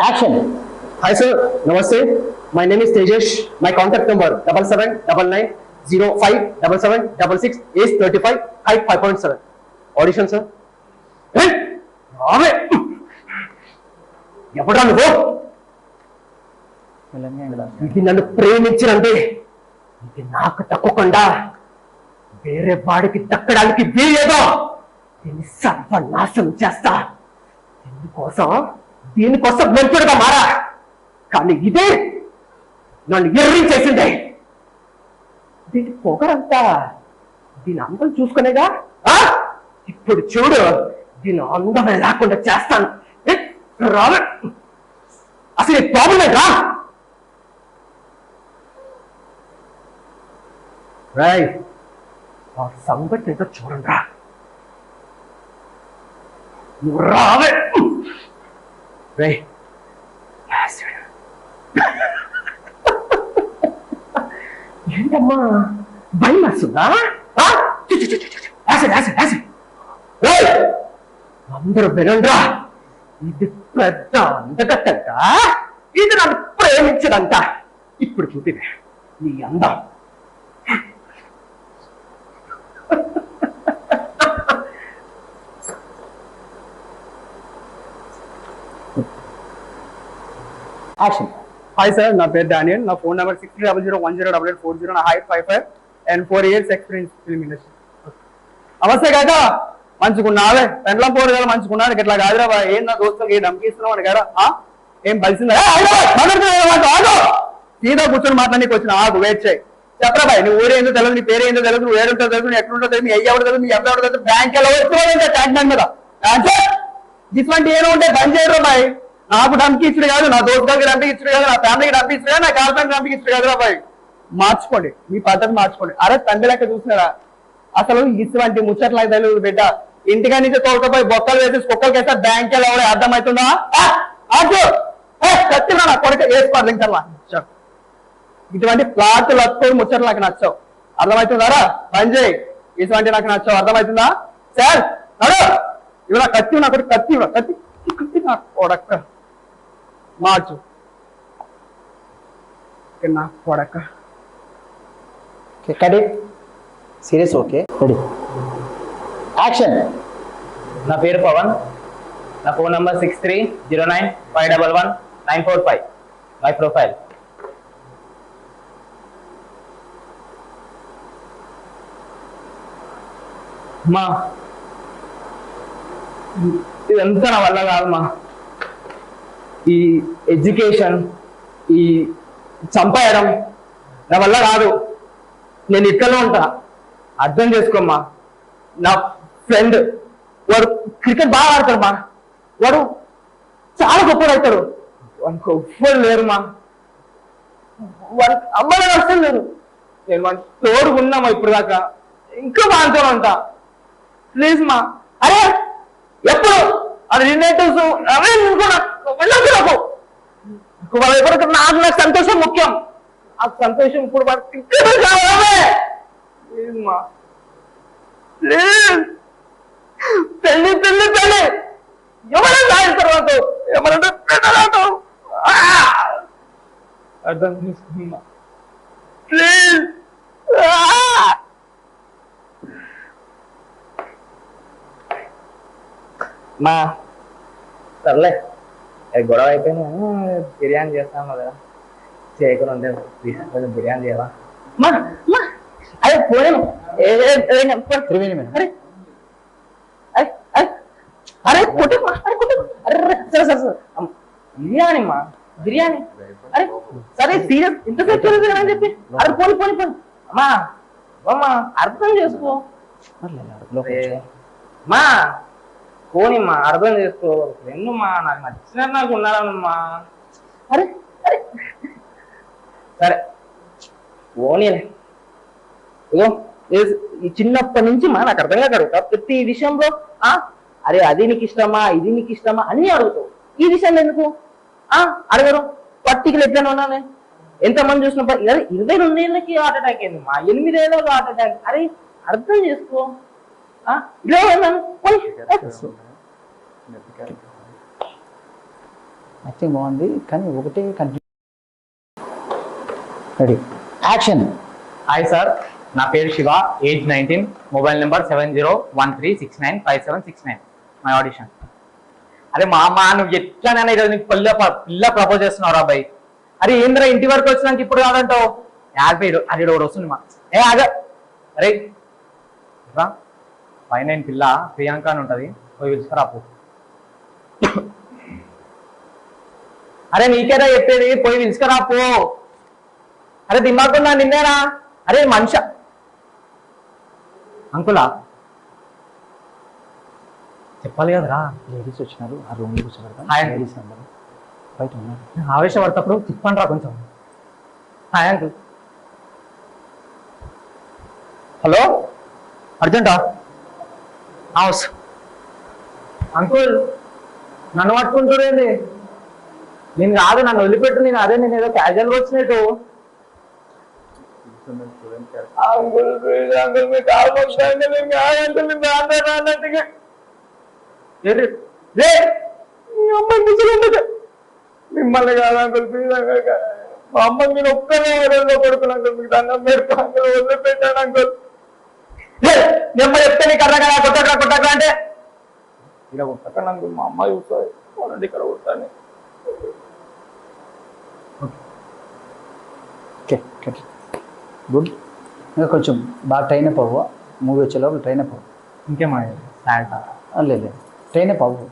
Action hi sir namaste my name is Tejas my contact number double seven double nine zero five double seven double six age thirty five height five point seven audition sir రావే ఎప్పుడు అనుకో ఇది నన్ను ప్రేమించినంటే ఇది నాకు తక్కువకుండా వేరే వాడికి దక్కడానికి వీలేదో దీన్ని సర్వనాశం చేస్తా. దీనికోసం దీనికోసం మెంతుడుగా మారా. కానీ ఇదే నన్ను ఎర్రించేసిందే. దీని పొగరంతా దీని అందం చూసుకునేగా? ఆ? ఇప్పుడు చూడు దీని అందం లేకుండా చేస్తాను. ఏ? అసలు ఈ ప్రాబ్లం రా రాయ్ ఆ సంగతి చూడండి రా నువ్వు రావే. రే ఏంటమ్మా భయం వస్తుందా? అందరూ వినండ్రా. ఇది పెద్ద అందగట్టంట ఇది నన్ను ప్రేమించదంట. ఇప్పుడు చూపివే నీ అందం. యాక్షన్ హాయ్ సార్ నా పేరు డానియల్. నా phone number six double zero one zero double eight four zero నా height five five and four years experience film industry namaste కాక. మంచుకున్నావే? పెండ్లం పోరు కదా మంచుకున్నాను. ఇట్లా కాదురా ఏం నా దోస్తులకు ఏం నమ్మకిస్తున్నావు అని కదా? ఏం బలిసిందా? సీదా కూర్చొని మాట్లాడానికి వచ్చిన. ఆగు వెయిట్ చేయి. చెప్పరా బాయ్. నువ్వు ఊరే ఏందో తెలియదు నీ పేరు ఏందో తెలియదు నువ్వు ఏడుంటో తెలుసు నువ్వు ఎక్కడ తెలియదు మీ అయ్య ఎవరు తెలుసు నీ ఎవరు తెలుసు బ్యాంక్ ఎలా వచ్చి ట్యాంక్ మ్యాన్ మీద. ఇటువంటి ఏమో ఉంటే బంద్ చేయరు బాయ్. నాకు డంపించుడు కాదు నా దోస్తులకి డబ్బుకి ఇచ్చుడు కాదు నా ఫ్యామిలీకి డంపించుడు కాదు నా గర్ల్ ఫ్రెండ్ డబ్బుకి బాయ్. మార్చుకోండి మీ పద్ధతి మార్చుకోండి. అరే తండ్రి లెక్క చూసినారా? అసలు ఇటువంటి ముచ్చట్లు తెలియదు బిడ్డ. ఇంటికా నుంచి తోలుకపోయి బొక్కలు వేసి కుక్కలు కేసా బ్యాంక్ ఎలా అర్థమవుతుందా? ఆ, ఆగు. నా కొడుకు వేసుకోవాలి ఇంకా ఇటువంటి ప్లాట్లు లత్తులు ముచ్చట్లు నాకు నచ్చవు. అర్థమవుతుందారా పని చేయి. ఇటువంటి నాకు నచ్చవు. అర్థమవుతుందా? సార్ నడు ఇవాళ కత్తి నాకు కత్తి ఇవ్వ కత్తి ఈ కత్తి నా కొడక మార్చు ఇక నా కొడక Okay, cut it. Serious, okay? Ready. Action. నా పేరు పవన్ నా phone number six three zero nine five double one nine four five my profile మా ఇదంతా నా వల్ల కాదు మా ఈ ఎడ్యుకేషన్ ఈ చంపేయడం నా వల్ల కాదు. నేను ఇక్కడనే ఉంటా. అర్థం చేసుకోమ్మా. నా ఫ్రెండ్ వాడు క్రికెట్ బాగా ఆడతాడు మా. వాడు చాలా గొప్పగా అవుతాడు. వానికి ఎవ్వరు లేరు మా వాడి అమ్మాయి అసలు లేరు నేను వాడి తోడు ఉన్నామా ఇప్పుడు దాకా ఇంకా బాగా ఉంటా. ప్లీజ్ మా. అరే! ఎప్పుడు? అది రిలేటివ్స్ అవే నువ్వు నాకు వెళ్ళొద్దు నాకు. వాళ్ళ ఎవరికి నాకు నాకు సంతోషం ముఖ్యం. ఆ సంతోషం ఇప్పుడు వాడికి ఇక్కడ కావాలే పెళ్ళి పెళ్ళి పెళ్ళి ఎవరైనా సాయం తర్వాత ఎవరైనా అర్థం చేసుకున్నా ప్లీజ్ మా సర్లే అది గొడవ అయిపోయింది. బిర్యానీ చేస్తాను కదా. చేయకుండా ఉంటే ప్లీజ్ కొంచెం బిర్యానీ చేయవా మా మా. అరే అరే అరే అరే కొట్టమ్మా అరే కొట్టమ్మా అరే అరే, సరే సరే బిర్యానీ మా బిర్యానీ. అరే సరే సీరియస్ ఇంతసేపు తెలియదు అని చెప్పి. అరే పోని పోని పోని. అమ్మా అమ్మా అర్థం చేసుకో. అరే, మా పోనిమ్మా అర్థం చేసుకో. ఫ్రెండ్ మా నాకు నచ్చిన నాకు ఉన్నారమ్మా అరే అరే. సరే. పోనీలే. ఇగో ఈ చిన్నప్పటి నుంచి మా నాకు అర్థం కాదు ప్రతి విషయంలో ఆ అరే అది నీకు ఇష్టమా ఇది నీకు ఇష్టమా అన్ని అడుగుతావు. ఈ విషయంలో ఎందుకు? ఆ అడగరు. పట్టికలు ఎట్లా ఉన్నానే? ఎంతమంది చూసినప్పుడు ఇరవై రెండు ఏళ్ళకి హార్ట్ అటాక్ అయింది మా ఎనిమిది ఏళ్ళకి హార్ట్ అటాక్. అరే అర్థం చేసుకో. యాక్టింగ్ బాగుంది కానీ ఒకటే continue ready action hi sir నా పేరు Shiva age nineteen mobile number seven zero one three six nine five seven six nine my audition అరే మా అమ్మ నువ్వు ఎట్లానైనా ఈరోజు నీకు పిల్ల పిల్ల ప్రపోజ్ చేస్తున్నావు అబ్బాయి. అరే ఏంద్రా ఇంటి వరకు వచ్చినాక ఇప్పుడు కాదంటావు? యాభై అది ఒకటి వస్తుంది మా. ఏ ఆగ. అరే పైన నేను పిల్ల ప్రియాంక అని ఉంటుంది. పోయి పిలుచుకురా పో. అరే నీకేరా చెప్పేది? పోయి పిలుచుకురా పో. అరే దిమాకుందా నిన్నేరా? అరే మనిష. అంకులా. చెప్పాలి కదరా. లేడీస్ వచ్చినారు ఆ హాయ్. లేడీస్ నెంబర్ బయట ఉన్నారు. ఆవేశపడతప్పుడు తిప్పండి రా కొంచెం. Hi uncle. హలో? అర్జెంటా? హౌస్. అంకుల్ నన్ను పట్టుకుంటురేంది నేను కాదు నన్ను వదిలిపెట్టు నేను అదే నేను ఏదో క్యాజువల్గా వచ్చినట్టు. అంకుల్ ప్లీజ్ అంకుల్ మీ కాలు మొక్కుతాను నేను కాదంటే మీ నాన్న రానట్టుగా ఏంటి? రే మీ అమ్మ ముసలి ఉండదు మిమ్మల్ని కాదు అంకుల్ ప్లీజ్ అంకుల్ మా అమ్మ మీరు ఒక్కనే అంకుల్ మీకు దండం పెడతా అంకుల్ వదిలిపెట్టాను అంకుల్. నేను చెప్తే నీకు అర్థం కదా కొట్టకరా కొట్టకరా అంటే? ఇలా కొట్టకండి అంకుల్ మా అమ్మ చూస్తుంది వాళ్ళంటే ఇక్కడ ఓకే ఓకే. గుడ్. ఇంకా కొంచెం బాగా ట్రైన్ అప్ అవ్వ మూవీ వచ్చే లోపల ట్రైన్ అప్ అవ్వు ఇంకేమా లేదు లేదు. ట్రైన్ అప్ అవ్వు